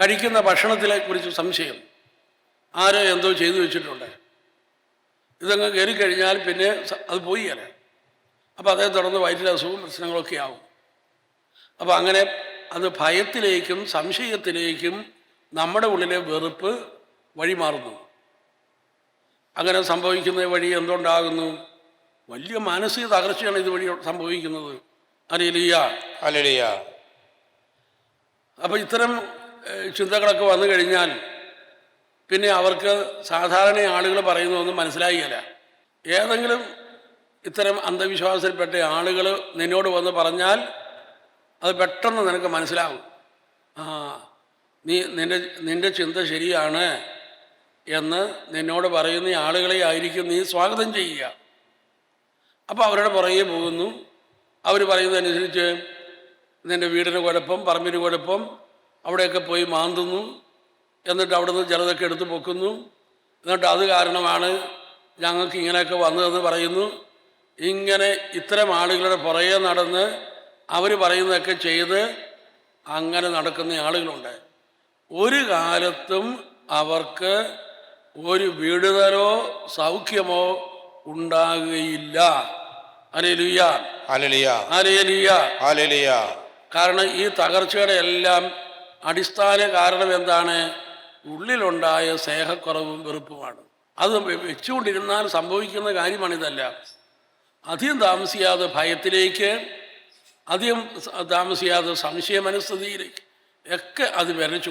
കഴിക്കുന്ന ഭക്ഷണത്തിലെ കുറിച്ച് സംശയം. ആരോ എന്തോ ചെയ്തു വെച്ചിട്ടുണ്ട്. ഇതങ്ങ് കയറി കഴിഞ്ഞാൽ പിന്നെ അത് പോയി അല്ലേ? അപ്പോൾ അതേ തുടർന്ന് വയറ്റിലെ അസുഖവും പ്രശ്നങ്ങളൊക്കെ ആവും. അപ്പോൾ അങ്ങനെ അത് ഭയത്തിലേക്കും സംശയത്തിലേക്കും നമ്മുടെ ഉള്ളിലെ വെറുപ്പ് വഴി വഴിമാറുന്നു അങ്ങനെ സംഭവിക്കുന്ന വഴി എന്തുണ്ടാകുന്നു? വലിയ മാനസിക തകർച്ചയാണ് ഇതുവഴി സംഭവിക്കുന്നത്. അലിയ അലിയ അപ്പം ഇത്തരം ചിന്തകളൊക്കെ വന്നു കഴിഞ്ഞാൽ പിന്നെ അവർക്ക് സാധാരണ ആളുകൾ പറയുന്നതൊന്നും മനസ്സിലായില്ല. ഏതെങ്കിലും ഇത്തരം അന്ധവിശ്വാസത്തിൽപ്പെട്ട ആളുകൾ നിന്നോട് വന്ന് പറഞ്ഞാൽ അത് പെട്ടെന്ന് നിനക്ക് മനസ്സിലാവും. ആ നീ നിന്റെ നിന്റെ ചിന്ത ശരിയാണ് എന്ന് നിന്നോട് പറയുന്ന ആളുകളെ ആയിരിക്കും നീ സ്വാഗതം ചെയ്യുക. അപ്പോൾ അവരുടെ പുറകെ പോകുന്നു. അവർ പറയുന്നതനുസരിച്ച് നിന്റെ വീടിന് കുഴപ്പം പറമ്പിന് കുഴപ്പം അവിടെയൊക്കെ പോയി മാന്തുന്നു. എന്നിട്ട് അവിടുന്ന് ചിലതൊക്കെ എടുത്തു പൊക്കുന്നു. എന്നിട്ട് അത് കാരണമാണ് ഞങ്ങൾക്ക് ഇങ്ങനെയൊക്കെ വന്നതെന്ന് പറയുന്നു. ഇങ്ങനെ ഇത്തരം ആളുകളുടെ പുറകെ നടന്ന് അവർ പറയുന്നതൊക്കെ ചെയ്ത് അങ്ങനെ നടക്കുന്ന ആളുകളുണ്ട്. ഒരു കാലത്തും അവർക്ക് ഒരു വിടുതലോ സൗഖ്യമോ ഉണ്ടാകുകയില്ല. അലലിയ കാരണം ഈ തകർച്ചയുടെ എല്ലാം അടിസ്ഥാന കാരണം എന്താണ്? ഉള്ളിലുണ്ടായ സ്നേഹക്കുറവും വെറുപ്പുമാണ്. അത് വെച്ചുകൊണ്ടിരുന്നാൽ സംഭവിക്കുന്ന കാര്യമാണിതല്ല. അധികം താമസിയാതെ ഭയത്തിലേക്ക് അധികം താമസിയാതെ സംശയ മനസ്ഥിതിയിലേക്ക് ഒക്കെ അത് വിരച്ചു